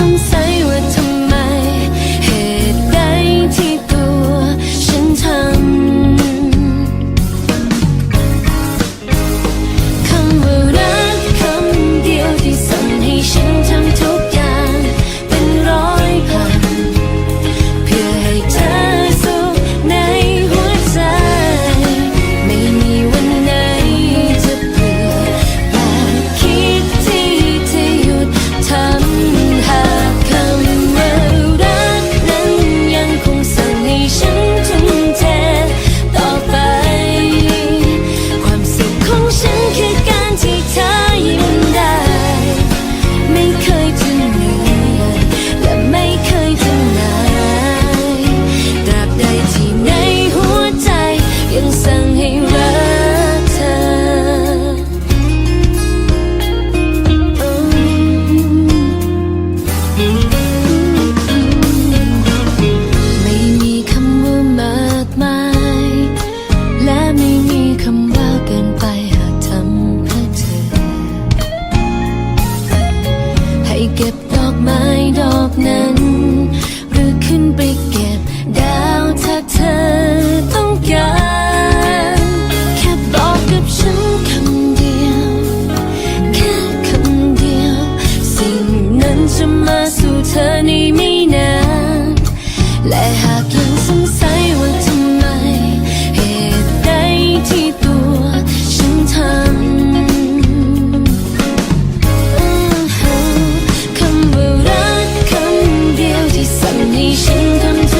สงสัยว่าเธอ เก็บดอกไม้ดอกนั้น 你心疼。